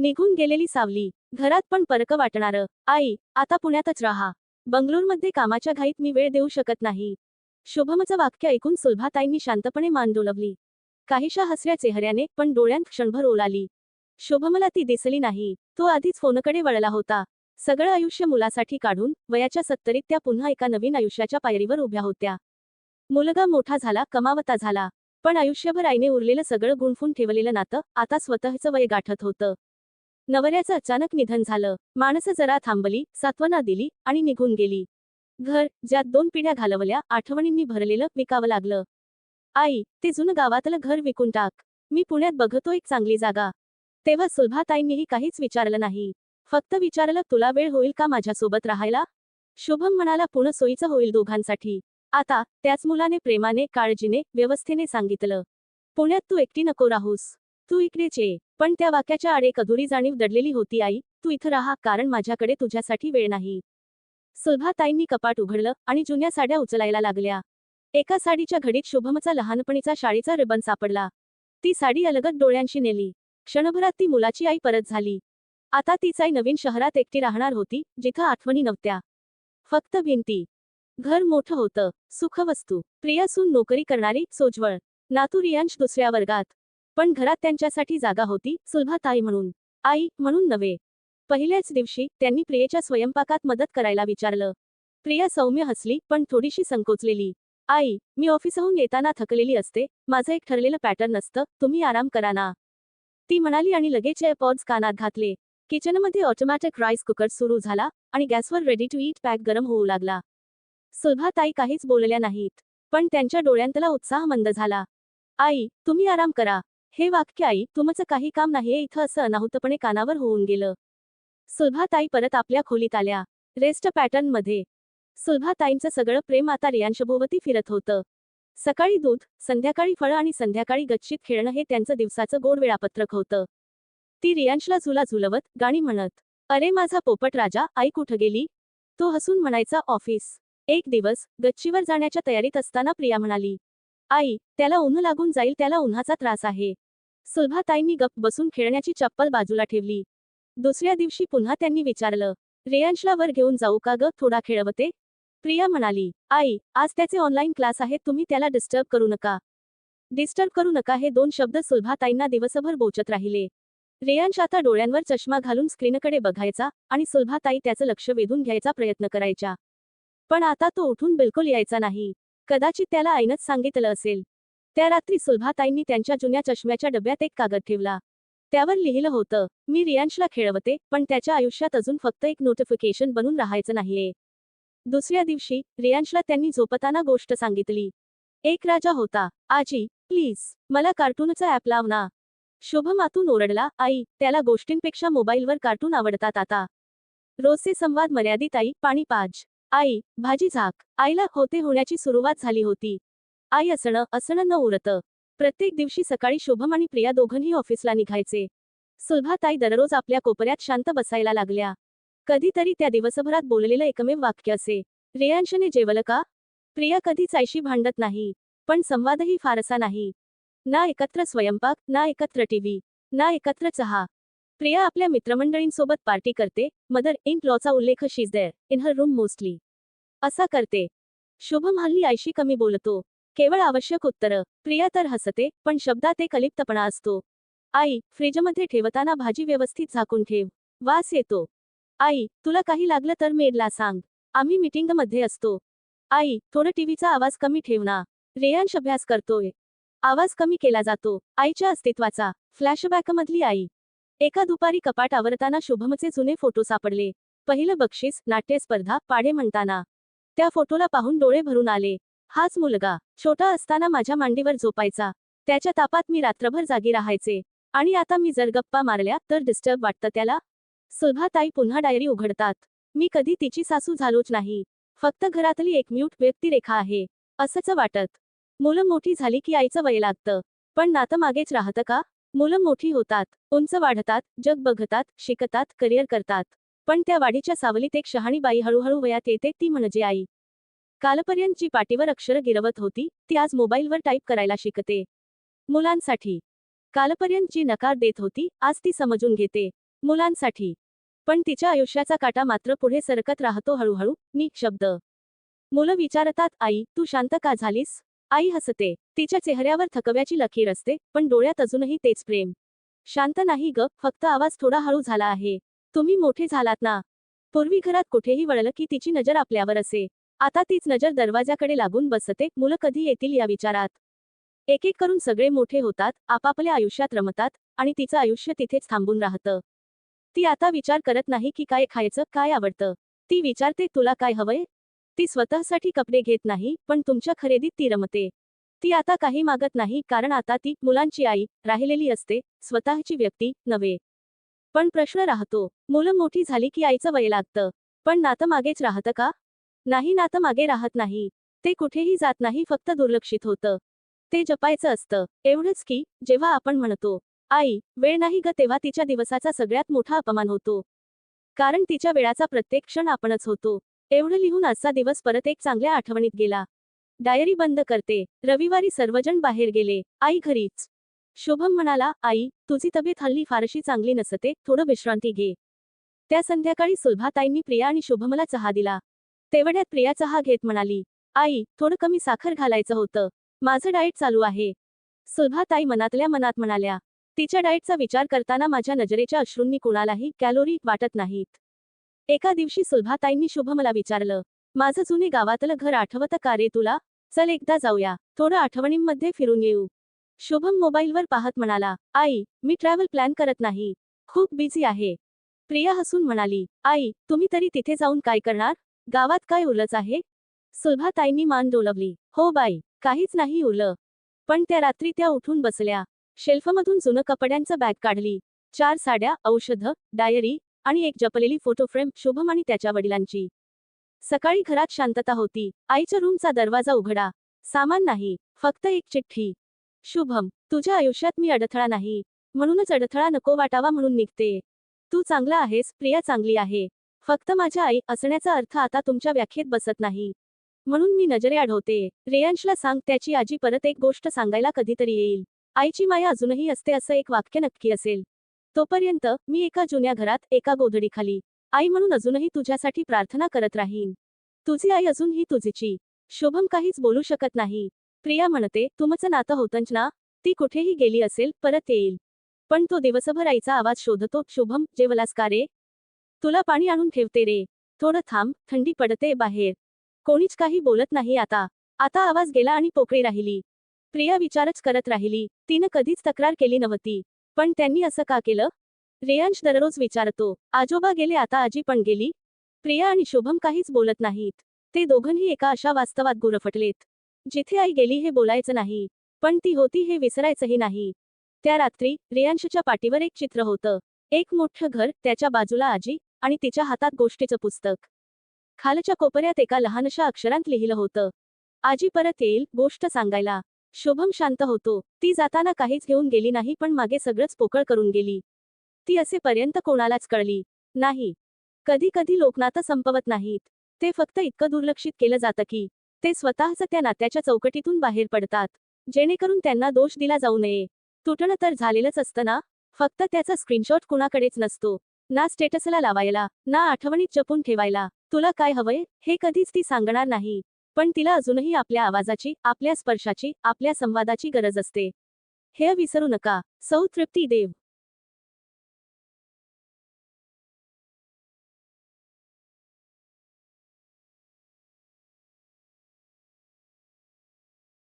निघून गेलेली सावली. घरात पण परक वाटणारं. आई आता पुण्यातच राहा. बंगलोरमध्ये कामाच्या घाईत मी वेळ देऊ शकत नाही. शुभमचं वाक्य ऐकून सुलभाताईंनी शांतपणे मान डोलवली. काहीशा हसऱ्या चेहऱ्याने पण डोळ्यांत क्षणभर ओलाली. शुभमला ती दिसली नाही. तो आधीच फोनकडे वळला होता. सगळं आयुष्य मुलासाठी काढून वयाच्या सत्तरीत त्या पुन्हा एका नवीन आयुष्याच्या पायरीवर उभ्या होत्या. मुलगा मोठा झाला कमावता झाला. पण आयुष्यभर आईने उरलेलं सगळं गुंफून ठेवलेलं नातं आता स्वतःचं वय गाठत होतं. नवऱ्याचं अचानक निधन झालं. माणसं जरा थांबली सात्वना दिली आणि निघून गेली. घर ज्यात दोन पिढ्या घालवल्या आठवणींनी भरलेलं विकावं लागलं. आई ते जुनं गावातलं घर विकून टाक. मी पुण्यात बघतो एक चांगली जागा. तेव्हा सुलभाताईंनीही काहीच विचारलं नाही. फक्त विचारलं तुला वेळ होईल का माझ्यासोबत राहायला? शुभम म्हणाला पुणं सोयीचं होईल दोघांसाठी. आता त्याच मुलाने प्रेमाने काळजीने व्यवस्थेने सांगितलं. पुण्यात तू एकटी नको राहूस. तू इकडेच ये पण त्या वाक्याच्या आड एक अधुरी जाणीव दडलेली होती आई. तू इथं राहा कारण माझ्याकडे तुझ्यासाठी वेळ नाही. सुलभाताईंनी कपाट उघडलं आणि जुन्या साड्या उचलायला लागल्या. एका साडीच्या घडीत शुभमचा लहानपणीचा शाळेचा रिबन सापडला. ती साडी अलगद डोळ्यांशी नेली. क्षणभरात ती मुलाची आई परत झाली. आता तीच आई नवीन शहरात एकटी राहणार होती जिथं आठवणी नव्हत्या. फक्त भिंती. घर मोठं होतं. सुखवस्तू. प्रियासून नोकरी करणारी सोज्वळ. नातू रियांश दुसऱ्या वर्गात. पण घरात त्यांच्यासाठी जागा होती सुलभाताई म्हणून. आई म्हणून नव्हे. पहिल्याच दिवशी त्यांनी प्रियेच्या स्वयंपाकात मदत करायला विचारलं. प्रिया सौम्य हसली पण थोडीशी संकोचलेली. आई मी ऑफिसहून येताना थकलेली असते माझं एक ठरलेलं पॅटर्न असतं तुम्ही आराम करा ना. ती म्हणाली आणि लगेच एअरपॉड्स कानात घातले. किचनमध्ये ऑटोमॅटिक राईस कुकर सुरू झाला आणि गॅसवर रेडी टू ईट पॅक गरम होऊ लागला. सुलभाताई काहीच बोलल्या नाहीत पण त्यांच्या डोळ्यांतला उत्साह मंद झाला. आई तुम्ही आराम करा. हे वाक्य आई तुमचं काही काम नाहीये इथं असं अनाहुतपणे कानावर होऊन गेलं. सुलभाताई परत आपल्या खोलीत आल्या. रेस्ट पॅटर्नमध्ये. सुलभाताईंचं सगळं प्रेम आता रियांशभोवती फिरत होतं. सकाळी दूध संध्याकाळी फळं आणि संध्याकाळी गच्चीत खेळणं हे त्यांचं दिवसाचं गोड वेळापत्रक होतं. ती रियांशला झुला झुलवत गाणी म्हणत अरे माझा पोपट राजा आई कुठं गेली? तो हसून म्हणायचा ऑफिस. एक दिवस गच्चीवर जाण्याच्या तयारीत असताना प्रिया म्हणाली आई त्याला उन्ह लागून जाईल त्याला उन्हाचा त्रास आहे. सुलभाताईंनी गप्प बसून खेळण्याची चप्पल बाजूला ठेवली. दुसऱ्या दिवशी पुन्हा त्यांनी विचारलं रेयांशला वर घेऊन जाऊ का ग थोडा खेळवते? प्रिया म्हणाली आई आज त्याचे ऑनलाईन क्लास आहेत तुम्ही त्याला डिस्टर्ब करू नका. डिस्टर्ब करू नका हे दोन शब्द सुलभाताईंना दिवसभर बोचत राहिले. रेयांश आता डोळ्यांवर चष्मा घालून स्क्रीनकडे बघायचा आणि सुलभाताई त्याचं लक्ष वेधून घ्यायचा प्रयत्न करायच्या. पण आता तो उठून बिलकुल यायचा नाही. कदाचित त्याला आईनच सांगितलं असेल. त्या रात्री सुलभाताईंनी त्यांच्या जुन्या चष्म्याच्या डब्यात एक कागद ठेवला. त्यावर लिहिलं होतं मी रियांशला खेळवते पण त्याच्या आयुष्यात अजून फक्त एक नोटिफिकेशन बनून राहायचं नाहीये. दुसऱ्या दिवशी रियांशला त्यांनी झोपताना गोष्ट सांगितली. एक राजा होता. आजी प्लीज मला कार्टूनचं ॲप लाव ना. शुभम आतून ओरडला आई त्याला गोष्टींपेक्षा मोबाईलवर कार्टून आवडतात आता. रोजचे संवाद मर्यादित आई पाणी पाज. आई भाजी झाक. आईला होते होण्याची सुरुवात झाली होती. आई असणं असणं न उरतं. प्रत्येक दिवशी सकाळी शुभम आणि प्रिया दोघंही ऑफिसला निघायचे. सुलभाताई दररोज आपल्या कोपऱ्यात शांत बसायला लागल्या. कधीतरी त्या दिवसभरात बोललेलं एकमेव वाक्य असे. रेयांशने जेवलं का? प्रिया कधीच आईशी भांडत नाही. पण संवादही फारसा नाही. ना एकत्र स्वयंपाक ना एकत्र टीव्ही ना एकत्र चहा. प्रिया आपल्या मित्रमंडळींसोबत पार्टी करते मदर इन लॉचा उल्लेख she's there in her room mostly. असा करते. शुभम हल्ली आईशी कमी बोलतो. केवळ आवश्यक उत्तरं. प्रिया तर हसते पण शब्दात एक अलिप्तपणा असतो. आई फ्रीजमध्ये ठेवताना भाजी व्यवस्थित झाकून ठेव. वास येतो. आई तुला काही लागलं तर मेडला सांग. आम्ही मीटिंगमध्ये असतो. आई थोडं टीव्हीचा आवाज कमी ठेव ना. रेयांश अभ्यास करतोय. आवाज कमी केला जातो. आईच्या अस्तित्वाचा. फ्लॅशबॅकमधली आई. एका दुपारी कपाट आवरताना शुभमचे जुने फोटो सापडले. पहिलं बक्षीस नाट्य स्पर्धा पाढे म्हणताना. त्या फोटोला पाहून डोळे भरून आले. हाच मुलगा. छोटा असताना माझ्या मांडीवर झोपायचा. त्याच्या तापात मी रात्रभर जागी राहायचे. आणि आता मी जर गप्पा मारल्या तर डिस्टर्ब वाटतं त्याला. सुलभाताई पुन्हा डायरी उघडतात. मी कधी तिची सासू झालोच नाही. फक्त घरातली एक म्यूट व्यक्तिरेखा आहे. असंच वाटत. मुलं मोठी झाली की आईचं वय लागतं. पण नातं मागेच राहतं का? मुलं मोठी होतात उंच वाढतात जग बघतात शिकतात करिअर करतात. पण त्या वाढीच्या सावलीत एक शहाणी बाई हळूहळू वयात येते ती म्हणजे आई. कालपर्यंत जी पाटीवर अक्षरं गिरवत होती ती आज मोबाईलवर टाईप करायला शिकते. मुलांसाठी. कालपर्यंत जी नकार देत होती आज ती समजून घेते. मुलांसाठी. पण तिच्या आयुष्याचा काटा मात्र पुढे सरकत राहतो हळूहळू नी शब्द. मुलं विचारतात आई तू शांत का झालीस? आई हसते. तिच्या चेहऱ्यावर थकव्याची लकीर असते पण डोळ्यात अजूनही तेच प्रेम. शांत नाही ग फक्त आवाज थोडा हळू झाला आहे. तुम्ही मोठे झालात ना? पूर्वी घरात कुठेही वळलं की तिची नजर आपल्यावर असे. आता तीच नजर दरवाजाकडे लागून बसते मुलं कधी येतील या विचारात? एक एक करून सगळे मोठे होतात आपापल्या आयुष्यात रमतात आणि तिचं आयुष्य तिथेच थांबून राहतं. ती आता विचार करत नाही की काय खायचं काय आवडतं. ती विचारते तुला काय हवंय? ती स्वतःसाठी कपडे घेत नाही पण तुमच्या खरेदीत ती रमते. ती आता काही मागत नाही कारण आता ती मुलांची आई राहिलेली असते स्वतःची व्यक्ती नव्हे. पण प्रश्न राहतो मुलं मोठी झाली की आईचं वय लागतं. पण नातं मागेच राहतं का? नाही नातं मागे राहत नाही. ते कुठेही जात नाही फक्त दुर्लक्षित होतं. ते जपायचं असतं. एवढंच की जेव्हा आपण म्हणतो आई वेळ नाही ग तेव्हा तिच्या दिवसाचा सगळ्यात मोठा अपमान होतो. कारण तिच्या वेळाचा प्रत्येक क्षण आपणच होतो. एवढं लिहून आजचा दिवस परत एक चांगल्या आठवणीत गेला. डायरी बंद करते. रविवारी सर्वजण बाहेर गेले. आई घरीच. शुभम म्हणाला आई तुझी तब्येत हल्ली फारशी चांगली नसते. थोडं विश्रांती घे. त्या संध्याकाळी सुलभाताईंनी प्रिया आणि शुभमला चहा दिला. तेवढ्यात प्रिया चहा घेत म्हणाली आई थोडं कमी साखर घालायचं होतं. माझं डाएट चालू आहे. सुलभाताई मनातल्या मनात म्हणाल्या तिच्या डाएटचा विचार करताना माझ्या नजरेच्या अश्रूंनी कुणालाही कॅलोरी वाटत नाहीत. एका दिवशी सुलभाताईंनी शुभमला विचारलं माझं जुने गावातलं घर आठवतं का रे तुला? चल एकदा जाऊया थोडं आठवणींमध्ये फिरून येऊ. शुभम मोबाईलवर पाहत म्हणाला आई मी ट्रॅव्हल प्लॅन करत नाही. खूप बिझी आहे. प्रिया हसून म्हणाली आई तुम्ही तरी तिथे जाऊन काय करणार? गावात काय उरलंच आहे? सुलभाताईंनी मान डोलवली हो बाई काहीच नाही उरलं पण त्या रात्री त्या उठून बसल्या. शेल्फमधून जुनं कपड्यांचं बॅग काढली. चार साड्या औषधं डायरी आणि एक जपलेली फोटो फ्रेम शुभम आणि त्याच्या वडिलांची. सकाळी घरात शांतता होती. आईच्या रूमचा दरवाजा उघडा. सामान नाही. फक्त एक चिठ्ठी. शुभम तुझ्या आयुष्यात मी अडथळा नाही. म्हणूनच अडथळा नको वाटावा म्हणून निघते. तू चांगला आहेस प्रिया चांगली आहे. फक्त माझ्या आई असण्याचा अर्थ आता तुमच्या व्याख्येत बसत नाही. म्हणून मी नजरे आढवते रेयांशला सांग त्याची आजी परत एक गोष्ट सांगायला कधीतरी येईल. आईची माया अजूनही असते असं एक वाक्य नक्की असेल. तोपर्यंत मी एका जुन्या घरात एका गोधडीखाली. आई म्हणून अजूनही तुझ्यासाठी प्रार्थना करत राहीन. तुझी आई अजूनही तुझीची. शुभम काहीच बोलू शकत नाही. प्रिया म्हणते तुमचं नातं होतंच ना? ती कुठेही गेली असेल परत येईल. पण तो दिवसभर आईचा आवाज शोधतो शुभम जेवलास का रे? तुला पाणी आणून ठेवते रे. थोडं थांब थंडी पडते बाहेर. कोणीच काही बोलत नाही आता. आता आवाज गेला आणि पोकळी राहिली. प्रिया विचारच करत राहिली. तिनं कधीच तक्रार केली नव्हती. पण त्यांनी असं का केलं? रेयांश दररोज विचारतो आजोबा गेले आता आजी पण गेली? प्रिया आणि शुभम काहीच बोलत नाहीत. ते दोघंही एका अशा वास्तवात गुरफटलेत. जिथे आई गेली हे बोलायचं नाही पण ती होती हे विसरायचंही नाही. त्या रात्री रेयांशच्या पाठीवर एक चित्र होतं. एक मोठं घर त्याच्या बाजूला आजी आणि तिच्या हातात गोष्टीचं पुस्तक. खालच्या कोपऱ्यात एका लहानशा अक्षरांत लिहिलं होतं आजी परत येईल गोष्ट सांगायला. शुभम शांत होतो. ती जाताना काहीच घेऊन गेली नाही पण मागे सगळंच पोकळ करून गेली. ती असेपर्यंत कोणालाच कळली नाही. कधी कधी लोकनातं संपवत नाहीत. ते फक्त इतकं दुर्लक्षित केलं जातं की ते स्वतःच त्या नात्याच्या चौकटीतून बाहेर पडतात. जेणेकरून त्यांना दोष दिला जाऊ नये. तुटणं तर झालेलंच असतं ना? फक्त त्याचा स्क्रीनशॉट कुणाकडेच नसतो. ना स्टेटसला लावायला ना आठवणीत जपून ठेवायला. तुला काय हवंय? हे कधीच ती सांगणार नाही. पण तिला अजूनही आपल्या आवाजाची आपल्या स्पर्शाची आपल्या संवादाची गरज असते. हे विसरू नका. सौ तृप्ती देव.